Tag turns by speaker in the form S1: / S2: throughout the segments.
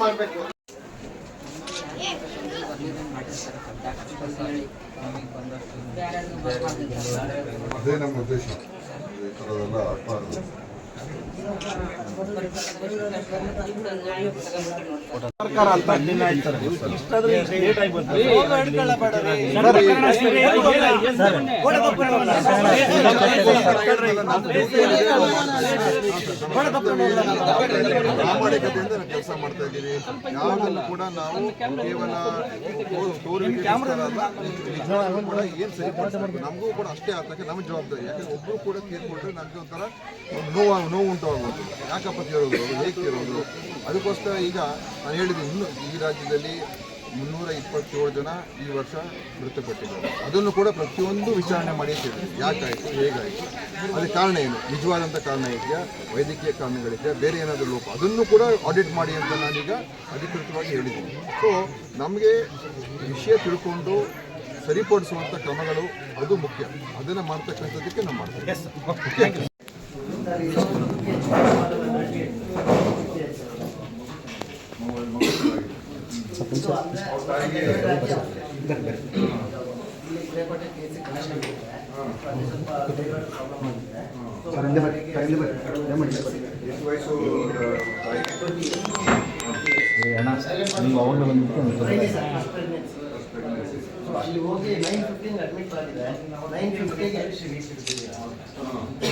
S1: ಮಾಡಬೇಕು
S2: ಅದೇ ನಮ್ಮ ಉದ್ದೇಶ. ಈ ಥರದೆಲ್ಲ ಆಗಬಾರ್ದು
S3: ಸರ್ಕಾರ ಅಂತ. ಇಷ್ಟಾದ್ರೆ ಲೇಟ್ ಆಗಿ ಬಂತು
S2: ಪ್ರಾಮಾಣಿಕತೆಯಿಂದ ನಾವು ಕೆಲಸ ಮಾಡ್ತಾ ಇದ್ದೀವಿ ಯಾವುದನ್ನು ಕೂಡ ನಾವು ಕೇವಲ ಕೂಡ ಏನು ಸರಿಪಡಿಸಬೇಕು ನಮಗೂ ಕೂಡ ಅಷ್ಟೇ ಆಗ್ತಕ್ಕೆ ನಮ್ಮ ಜವಾಬ್ದಾರಿ. ಯಾಕಂದ್ರೆ ಒಬ್ರು ಕೂಡ ತೀರ್ಕೊಂಡ್ರೆ ನಮ್ಗೆ ಒಂಥರ ಒಂದು ನೋವು ನೋವು ಉಂಟು ಯಾಕಪ್ಪ ತೀರೋದು ಅವ್ರು ಹೇಗೆ ತೀರೋದು ಅದಕ್ಕೋಸ್ಕರ ಈಗ ನಾನು ಹೇಳಿದ್ದು ಇನ್ನು ಈ ರಾಜ್ಯದಲ್ಲಿ ಮುನ್ನೂರ ಇಪ್ಪತ್ತೇಳು ಜನ ಈ ವರ್ಷ ಮೃತಪಟ್ಟಿದ್ದಾರೆ. ಅದನ್ನು ಕೂಡ ಪ್ರತಿಯೊಂದು ವಿಚಾರಣೆ ಮಾಡಿ ಹೇಳಿದ್ರು. ಯಾಕಾಯಿತು, ಹೇಗಾಯಿತು? ಅದಕ್ಕೆ ಕಾರಣ ಏನು? ನಿಜವಾದಂಥ ಕಾರಣ ಇದೆಯಾ? ವೈದ್ಯಕೀಯ ಕಾರಣಗಳಿದೆಯಾ? ಬೇರೆ ಏನಾದರೂ ಲೋಪ? ಅದನ್ನು ಕೂಡ ಆಡಿಟ್ ಮಾಡಿ ಅಂತ ನಾನೀಗ ಅಧಿಕೃತವಾಗಿ ಹೇಳಿದ್ದೀನಿ. ಸೊ ನಮಗೆ ವಿಷಯ ತಿಳ್ಕೊಂಡು ಸರಿಪಡಿಸುವಂಥ ಕ್ರಮಗಳು, ಅದು ಮುಖ್ಯ. ಅದನ್ನು ಮಾಡ್ತಕ್ಕಂಥದ್ದಕ್ಕೆ ನಾವು ಮಾಡ್ತೀವಿ. ಎಷ್ಟು ವಯಸ್ಸು
S1: ಸೊ ಅಲ್ಲಿ ಹೋಗಿ ನೈನ್ ಫಿಫ್ಟೀನ್ ಅಡ್ಮಿಟ್ ಆಗಿದೆ. ನೈನ್ ಫಿಫ್ಟಿಗೆ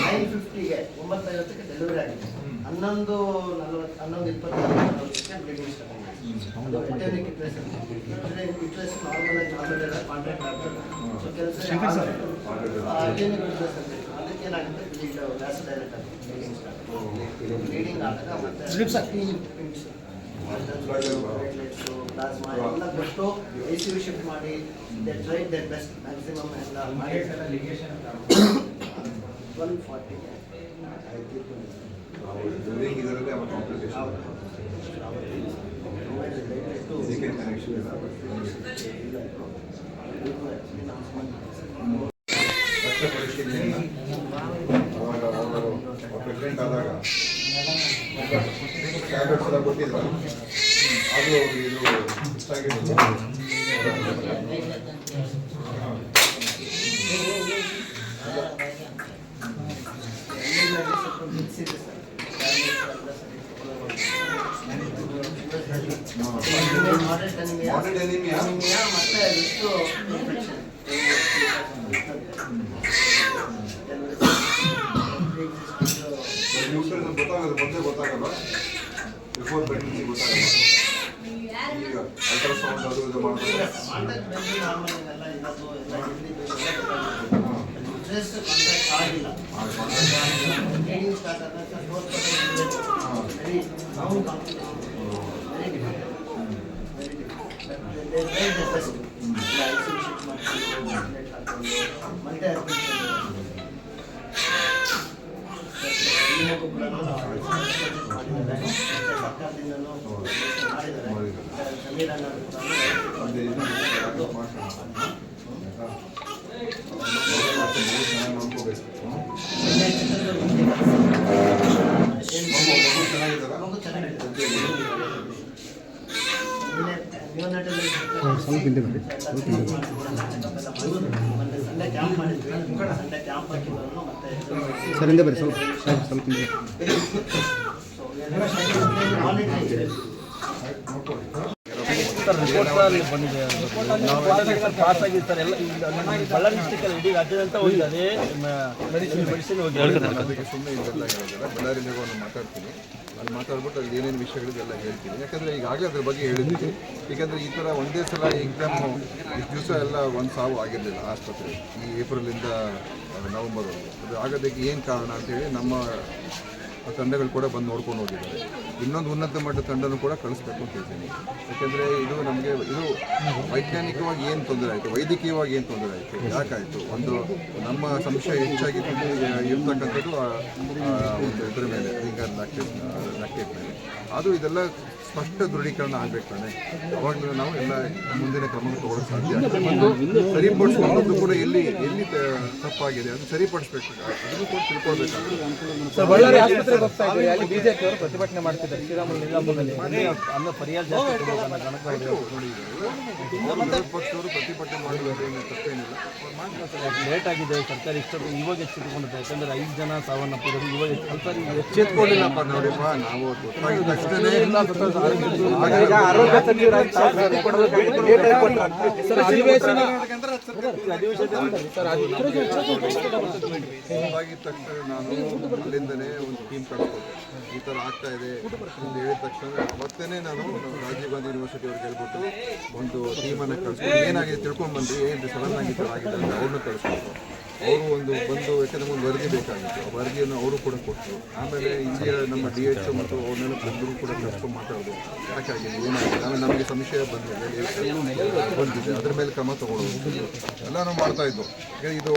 S1: ನೈನ್ ಫಿಫ್ಟಿಗೆ ಒಂಬತ್ತೈವತ್ತಕ್ಕೆ ಡೆಲಿವರಿ ಆಗಿದೆ. ಹನ್ನೊಂದು ನಲವತ್ತು ಹನ್ನೊಂದು ಇಪ್ಪತ್ತಕ್ಕೆ ಬ್ಲೀಡಿಂಗ್ ಸ್ಟಾರ್ಟ್ ಆಗಿದೆ. ನಾರ್ಮಲ್ ಆಗಿ ನಾರ್ಮಲ್ ಕಾಂಟ್ರಾಕ್ಟ್ ಆಗ್ತದೆ. ಸೊ ಕೆಲಸ ಹೇಳಿ. ಅದಕ್ಕೆ ಏನಾಗುತ್ತೆ? ಬ್ಲೀಡ್ ವ್ಯಾಸ ಡೈರೆಕ್ಟ್ ಆಗುತ್ತೆ ಬ್ಲೀಡಿಂಗ್ ಸ್ಟಾರ್ಟ್ ಬ್ಲೀಡಿಂಗ್ ಆದಾಗ ಮತ್ತೆ ಪ್ಲಾಸ್ಮಾ ಎಲ್ಲ ಕೊಟ್ಟು ಐ ಸಿ ಯು ಶಿಫ್ಟ್ ಮಾಡಿ the try the best maximum ಎಲ್ಲ ಮಾಡಿ ಟ್ವೆಲ್ ಫಾರ್ಟಿಗೆ
S2: ಡ್ಯೂರಿಂಗ್ ಇದರಲ್ಲಿ ಅವರ ಕಾಂಪ್ಲಿಕೇಶನ್ ಇದಕ್ಕೆ ಕನೆಕ್ಷನ್ ಟ್ಯಾಬ್ಲೆಟ್ಸ್ ಎಲ್ಲ ಕೊಟ್ಟಿದ್ರು. ಅದು ಇದು ಇಷ್ಟ.
S1: ಮತ್ತೆ
S2: ನಮ್ಗೆ ಗೊತ್ತಾಗೋದು ಮೊದಲೇ ಗೊತ್ತಾಗಲ್ಲ. ಬಿಫೋರ್ ಪ್ರೆಗ್ನೆನ್ಸಿ ಗೊತ್ತಾಗಲ್ಲ ಈಗ ಅಲ್ಟ್ರಾಸೌಂಡ್ ಅದು ಇದು ಮಾಡ್ತಾರೆ
S1: ಕಾಂಟ್ಯಾಕ್ಟ್ ಸರ್ಕಾರದಿಂದಲೂ ಮಾಡಿದ್ದಾರೆ ಚೆನ್ನಾಗಿದೆ ಸ್ವಲ್ಪ ಹಿಂದೆ ಬನ್ನಿ
S4: ಸ್ವಲ್ಪ ಸ್ವಲ್ಪ
S3: ಬಳ್ಳಾರಿ
S2: ಮಾತಾಡ್ತೀನಿ ಅಲ್ಲಿ ಮಾತಾಡ್ಬಿಟ್ಟು ಅಲ್ಲಿ ಏನೇನು ವಿಷಯಗಳಿದೆಲ್ಲ ಹೇಳ್ತೀನಿ ಯಾಕಂದರೆ ಈಗಾಗಲೇ ಅದ್ರ ಬಗ್ಗೆ ಹೇಳಿದ್ದೀನಿ ಯಾಕಂದ್ರೆ ಈ ಥರ ಒಂದೇ ಸಲ ಎಕ್ಸಾಮ್ ಇಷ್ಟು ದಿವಸ ಎಲ್ಲ ಒಂದು ಸಾವು ಆಗಿರಲಿಲ್ಲ ಆಸ್ಪತ್ರೆ ಈ ಏಪ್ರಿಲಿಂದ ನವಂಬರ್ವರೆಗೆ ಅದು ಆಗೋದಕ್ಕೆ ಏನು ಕಾರಣ ಅಂತೇಳಿ ನಮ್ಮ ತಂಡಗಳು ಕೂಡ ಬಂದು ನೋಡ್ಕೊಂಡು ಹೋಗಿದ್ದಾರೆ. ಇನ್ನೊಂದು ಉನ್ನತ ಮಟ್ಟದ ತಂಡನೂ ಕೂಡ ಕಳಿಸ್ಬೇಕು ಅಂತ ಹೇಳ್ತೀನಿ. ಯಾಕೆಂದರೆ ಇದು ನಮಗೆ ಇದು ವೈಜ್ಞಾನಿಕವಾಗಿ ಏನು ತೊಂದರೆ ಆಯಿತು? ವೈದ್ಯಕೀಯವಾಗಿ ಏನು ತೊಂದರೆ ಆಯಿತು? ಯಾಕಾಯಿತು? ಒಂದು ನಮ್ಮ ಸಂಶಯ ಹೆಚ್ಚಾಗಿ ಇರ್ತಕ್ಕಂಥದ್ದು ಆ, ಆ, ಒಂದು ಇದ್ರ ಮೇಲೆ ಈಗ ಲ್ಯಾಕ್ಟೇಟ್ ಮೇಲೆ. ಅದು ಇದೆಲ್ಲ ಸ್ಪಷ್ಟ ದೃಢೀಕರಣ ಆಗಬೇಕು ತಾನೆ. ಅವಾಗಲೂ ನಾವು ಎಲ್ಲ ಮುಂದಿನ ಕ್ರಮ ತಗೊಳ್ಳೋಕೆ ಸಾಧ್ಯ ಸರಿಪಡಿಸುವಂಥದ್ದು ಕೂಡ ಎಲ್ಲಿ ಎಲ್ಲಿ ತಪ್ಪಾಗಿದೆ ಅದು ಸರಿಪಡಿಸ್ಬೇಕು. ಅದನ್ನು ಕೂಡ ತಿಳ್ಕೊಳ್ಬೇಕಾಗುತ್ತೆ
S5: ಸರ್ ಹೋಗ್ತಾ ಇದ್ದೀವಿ ಅಲ್ಲಿ ಬಿಜೆಪಿ ಅವರು ಪ್ರತಿಭಟನೆ ಮಾಡ್ತಿದ್ದಾರೆ ಶ್ರೀರಾಮುಲು ನಿಗಮದಲ್ಲಿ
S3: ಅನ್ನ ಪರಿಹಾರ
S2: ಪಕ್ಷದವರು ಪ್ರತಿಭಟನೆ ಮಾಡಿದ್ದಾರೆ
S3: ಲೇಟ್ ಆಗಿದೆ ಸರ್ಕಾರ ಇಷ್ಟೊಂದು ಇವಾಗ ಎಚ್ಚೆತ್ತುಕೊಂಡಿದೆ ಯಾಕಂದ್ರೆ ಐದು ಜನ ಸಾವನ್ನಪ್ಪಿದ್ರು ಇವಾಗ
S2: ಎಚ್ಚೆತ್ಕೊಂಡಿಲ್ಲಪ್ಪ ನೋಡಿಪ್ಪ ನಾವು
S5: ಆರೋಗ್ಯ ಸರ್ ಅಧಿವೇಶನ ಸರ್ ಅಧಿ-
S2: ಗೊತ್ತಾಗಿದ ತಕ್ಷಣ ನಾನು ಅಲ್ಲಿಂದನೇ ಒಂದು ಟೀಮ್ ಈ ಥರ ಆಗ್ತಾ ಇದೆ. ಅಂತ ಹೇಳಿದ ತಕ್ಷಣ ಅವತ್ತೇ ನಾನು ರಾಜೀವ್ ಗಾಂಧಿ ಯೂನಿವರ್ಸಿಟಿ ಅವ್ರಿಗೆ ಹೇಳ್ಬಿಟ್ಟು ಒಂದು ಟೀಮನ್ನು ಕಳ್ಸ್ಕೊಂಡು ಏನಾಗಿದೆ ತಿಳ್ಕೊಂಡು ಏನು ಸಡನ್ ಆಗಿ ಥರ ಆಗಿದೆ ಅಂತ ಅವ್ರನ್ನ ಕಳಿಸ್ಕೊಂಡು ಅವರು ಒಂದು ಬಂದು ಯಾಕಂದ್ರೆ ಒಂದು ವರದಿ ಬೇಕಾಗಿತ್ತು. ಆ ವರದಿಯನ್ನು ಅವರು ಕೂಡ ಕೊಟ್ಟರು. ಆಮೇಲೆ ಇಂಡಿಯಾ ನಮ್ಮ ಡಿ ಎಚ್ ಮತ್ತು ಅವ್ರನ್ನೆಲ್ಲ ಬಂದರು ಕೂಡ ಕರ್ಕೊಂಡು ಮಾತಾಡೋದು. ಯಾಕಾಗಿದೆ ಏನಾಗಿದೆ? ಆಮೇಲೆ ನಮಗೆ ಸಂಶಯ ಬಂದಿದೆ. ಬಂದಿದೆ. ಅದ್ರ ಮೇಲೆ ಕ್ರಮ ತಗೊಳ್ಳೋದು. ಎಲ್ಲ ನಾವು ಮಾಡ್ತಾ ಇದ್ದೋ ಇದು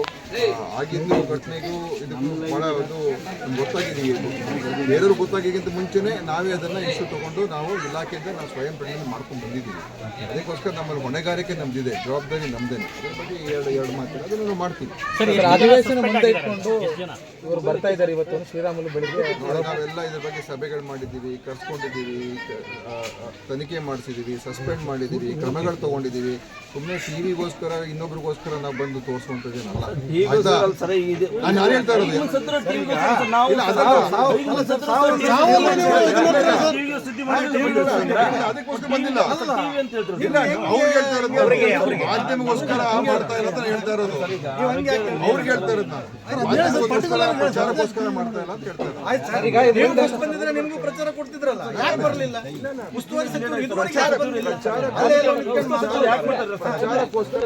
S2: ಆಗಿದ್ದು ಘಟನೆಗೂ ಇದಕ್ಕೂ ಬಹಳ ಒಂದು ಗೊತ್ತಾಗಿದೆ ಬೇರೆಯವ್ರು ಗೊತ್ತಾಗಿಗಿಂತ ಮುಂಚೆನೇ ನಾವೇ ಅದನ್ನು ಇಶ್ಯೂ ತಗೊಂಡು ನಾವು ಇಲಾಖೆಯಿಂದ ನಾವು ಸ್ವಯಂ ಪ್ರೇರಣೆ ಮಾಡ್ಕೊಂಡು ಬಂದಿದ್ದೀವಿ. ಅದಕ್ಕೋಸ್ಕರ ನಮ್ಮಲ್ಲಿ ಹೊಣೆಗಾರಿಕೆ ನಮ್ದಿದೆ ಜವಾಬ್ದಾರಿ ನಮ್ದೇನೆ. ಅದ್ರ ಬಗ್ಗೆ ಎರಡು ಎರಡು ಮಾತು ಅದನ್ನು ನಾವು ಮಾಡ್ತೀವಿ.
S5: ಅಧಿವೇಶನ ಮುಂದೆ ಇಟ್ಕೊಂಡು ಇವರು ಬರ್ತಾ ಇದ್ದಾರೆ ಇವತ್ತು ಶ್ರೀರಾಮುಲು ಬೆಳಿಗ್ಗೆ.
S2: ನಾವೆಲ್ಲ ಇದ್ರ ಬಗ್ಗೆ ಸಭೆಗಳು ಮಾಡಿದ್ದೀವಿ ಕರ್ಸ್ಕೊಂಡಿದ್ದೀವಿ ತನಿಖೆ ಮಾಡಿಸಿದ್ದೀವಿ ಸಸ್ಪೆಂಡ್ ಮಾಡಿದ್ದೀವಿ ಕ್ರಮಗಳು ತಗೊಂಡಿದ್ದೀವಿ. ಸುಮ್ಮನೆ ಟಿವಿಗೋಸ್ಕರ ಇನ್ನೊಬ್ರಿಗೋಸ್ಕರ ನಾವು ಬಂದು ತೋರಿಸುವಂಥದ್ದೇನಲ್ಲ.
S3: ಸರ್ ನಾವು
S2: ಇಲ್ಲ,
S3: ಅಂತ
S2: ಹೇಳ್ತಾ ಇರೋದು ಮಾಧ್ಯಮಗೋಸ್ಕರ ಮಾಡ್ತಾ ಅವ್ರಿಗೆ ಹೇಳ್ತಾ ಇರೋದು. ನಾನು. ಮಾಧ್ಯಮಗೋಸ್ಕರ ಪ್ರಚಾರಕ್ಕೋಸ್ಕರ ಮಾಡ್ತಾ ಇಲ್ಲ ಅಂತ
S6: ಬಂದಿದ್ರೆ ನಿಮಗೂ ಪ್ರಚಾರ ಕೊಡ್ತಿದ್ರಲ್ಲ ಯಾಕೆ ಬರಲಿಲ್ಲ? ಉಸ್ತುವಾರಿ ಸಚಿವರು ಇದುವರೆಗೆ.
S2: ಪ್ರಚಾರಕ್ಕೋಸ್ಕರ